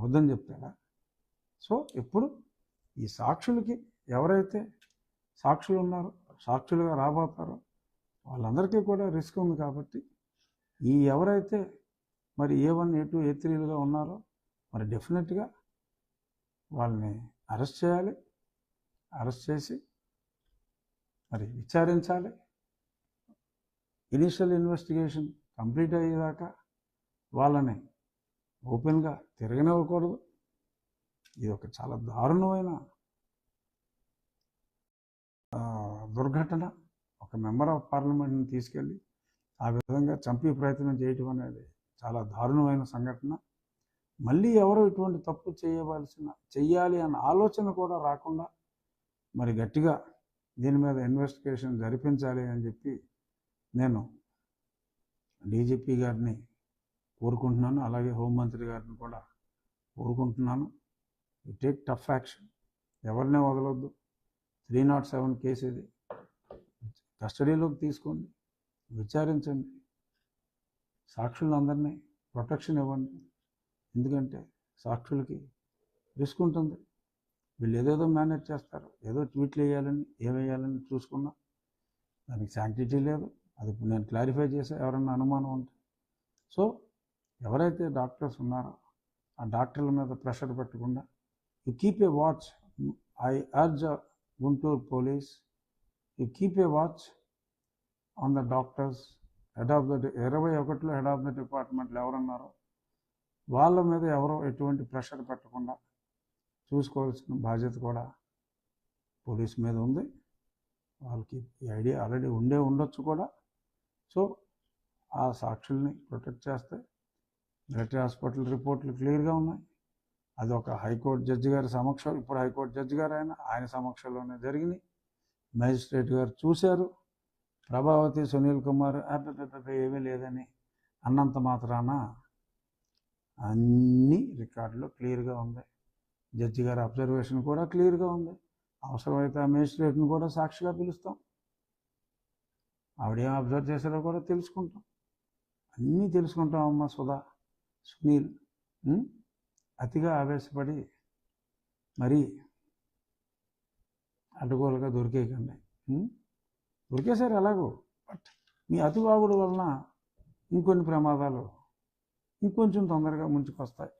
అబద్ధం చెప్తాడా? సో ఇప్పుడు ఈ సాక్షులకి ఎవరైతే సాక్షులు ఉన్నారో సాక్షులుగా రాబోతారో వాళ్ళందరికీ కూడా రిస్క్ ఉంది కాబట్టి ఈ ఎవరైతే మరి ఏ వన్ ఏ టూ ఏ త్రీలుగా ఉన్నారో మరి డెఫినెట్గా వాళ్ళని అరెస్ట్ చేయాలి. అరెస్ట్ చేసి మరి విచారించాలి. ఇనిషియల్ ఇన్వెస్టిగేషన్ కంప్లీట్ అయ్యేదాకా వాళ్ళని ఓపెన్గా తిరగనివ్వకూడదు. ఇది ఒక చాలా దారుణమైన దుర్ఘటన. ఒక మెంబర్ ఆఫ్ పార్లమెంట్ని తీసుకెళ్ళి ఆ విధంగా చంపే ప్రయత్నం చేయటం అనేది చాలా దారుణమైన సంఘటన. మళ్ళీ ఎవరు ఇటువంటి తప్పు చేయవలసిన చెయ్యాలి అన్న ఆలోచన కూడా రాకుండా మరి గట్టిగా దీని మీద ఇన్వెస్టిగేషన్ జరిపించాలి అని చెప్పి నేను డీజీపీ గారిని కోరుకుంటున్నాను. అలాగే హోంమంత్రి గారిని కూడా కోరుకుంటున్నాను. టేక్ టఫ్ యాక్షన్ ఎవరినే వదలొద్దు. త్రీ నాట్ సెవెన్ కేసు ఇది. కస్టడీలోకి తీసుకోండి. విచారించండి. సాక్షులందరినీ ప్రొటెక్షన్ ఇవ్వండి. ఎందుకంటే సాక్షులకి రిస్క్ ఉంటుంది. వీళ్ళు ఏదేదో మేనేజ్ చేస్తారు. ఏదో ట్వీట్లు వేయాలని ఏమేయాలని చూసుకున్నా దానికి శాంక్టిటీ లేదు. అది ఇప్పుడు నేను క్లారిఫై చేసే ఎవరన్నా అనుమానం ఉంటే. సో ఎవరైతే డాక్టర్స్ ఉన్నారో ఆ డాక్టర్ల మీద ప్రెషర్ పెట్టకుండా you keep a watch I urge Guntur police you keep a watch on the doctors head of the ఇరవై ఒకటిలో హెడ్ ఆఫ్ ద డిపార్ట్మెంట్లు ఎవరున్నారో వాళ్ళ మీద ఎవరో ఎటువంటి ప్రెషర్ పెట్టకుండా చూసుకోవాల్సిన బాధ్యత కూడా పోలీస్ మీద ఉంది. వాళ్ళకి ఈ ఐడియా ఆల్రెడీ ఉండే ఉండొచ్చు కూడా. సో ఆ సాక్షుల్ని ప్రొటెక్ట్ చేస్తే మిలిటరీ హాస్పిటల్ రిపోర్ట్లు క్లియర్గా ఉన్నాయి. అది ఒక హైకోర్టు జడ్జి గారి సమక్షం ఇప్పుడు హైకోర్టు జడ్జి గారు ఆయన ఆయన సమక్షంలోనే జరిగినాయి మేజిస్ట్రేట్ గారు చూశారు. ప్రభావతి సునీల్ కుమార్ ఏమీ లేదని అన్నంత మాత్రాన అన్ని రికార్డులో క్లియర్గా ఉంది. జడ్జి గారి అబ్జర్వేషన్ కూడా క్లియర్గా ఉంది. అవసరమైతే ఆ మేజిస్ట్రేట్ని కూడా సాక్షిగా పిలుస్తాం. ఆవిడేం అబ్జర్వ్ చేశారో కూడా తెలుసుకుంటాం. అన్నీ తెలుసుకుంటాం అమ్మ సుధా. సునీల్ అతిగా ఆవేశపడి మరీ అడ్డగోలుగా దొరికేయకండి ఉం? దొరికేశారు ఎలాగో బట్ మీ అతివాగుడు వలన ఇంకొన్ని ప్రమాదాలు ఇంకొంచెం తొందరగా ముంచుకొస్తాయి